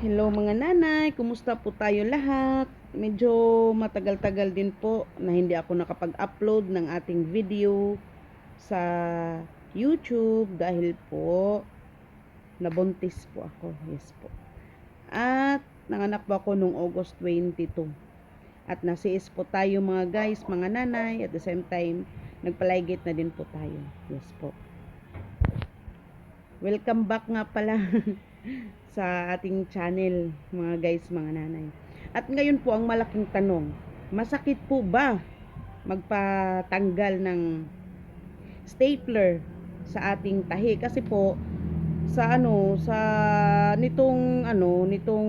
Hello mga nanay, kumusta po tayo lahat? Medyo matagal-tagal din po na hindi ako nakapag-upload ng ating video sa YouTube dahil po nabuntis po ako. Yes po. At nanganak po ako nung August 22. At nasiis po tayo mga guys, mga nanay. At the same time, nagpalaygit na din po tayo. Yes po. Welcome back nga pala sa ating channel, mga guys, mga nanay. At ngayon po ang malaking tanong, masakit po ba magpatanggal ng stapler sa ating tahi? Kasi po sa ano, sa nitong ano, nitong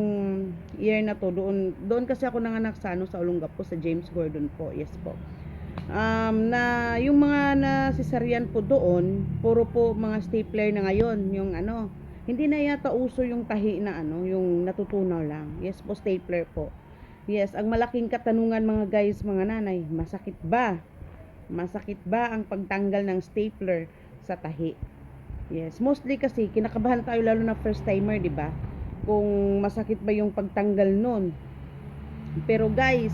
year na to, doon doon kasi ako nanganak sa ano sa Olongapo sa James Gordon po. Yes po. Um, na yung mga na cesarean po doon, puro po mga stapler na ngayon, yung ano, hindi na yata uso yung tahi na ano, yung natutunaw lang. Yes po, stapler po. Yes, ang malaking katanungan mga guys, mga nanay, masakit ba? Masakit ba ang pagtanggal ng stapler sa tahi? Yes, mostly kasi kinakabahan tayo lalo na first timer, 'di ba? Kung masakit ba yung pagtanggal nun. Pero guys,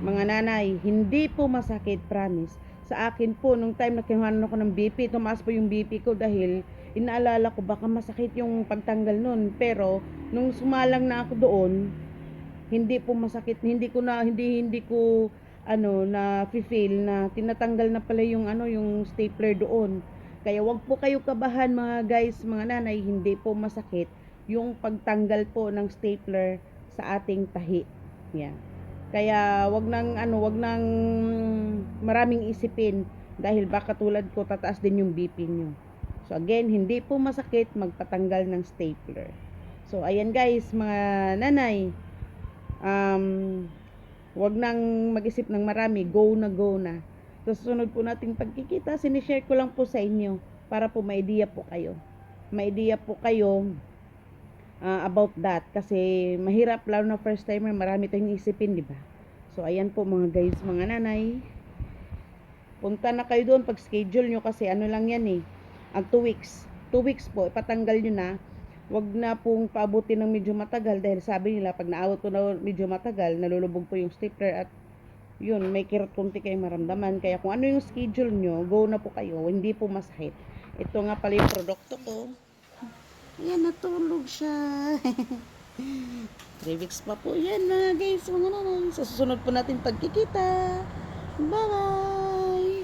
mga nanay, hindi po masakit, promise. Sa akin po, nung time na kinuhanan ako ng BP, tumaas po yung BP ko dahil inaalala ko baka masakit yung pagtanggal nun. Pero, nung sumalang na ako doon, hindi po masakit, hindi ko na, hindi, hindi ko, ano, na feel na tinatanggal na pala yung, ano, yung stapler doon. Kaya wag po kayo kabahan mga guys, mga nanay, hindi po masakit yung pagtanggal po ng stapler sa ating tahi. Yan. Kaya wag nang ano, wag nang maraming isipin dahil baka tulad ko tataas din yung BP nyo. So again, hindi po masakit magpatanggal ng stapler. So ayan guys, mga nanay, um, wag nang mag-isip ng marami, go na go na. So sunod po nating pagkikita, sinishare ko lang po sa inyo para po may idea po kayo. May idea po kayo uh, about that kasi mahirap lalo na first timer marami tayong isipin di ba so ayan po mga guys mga nanay punta na kayo doon pag schedule nyo kasi ano lang yan eh ang 2 weeks 2 weeks po ipatanggal nyo na wag na pong paabutin ng medyo matagal dahil sabi nila pag naawat po na medyo matagal nalulubog po yung stapler at yun may kirot kunti kayong maramdaman kaya kung ano yung schedule nyo go na po kayo hindi po masahit ito nga pala yung produkto ko Ayan, natulog siya. 3 weeks pa po yan mga guys, mga nanay. Sa susunod po natin pagkikita. Bye-bye!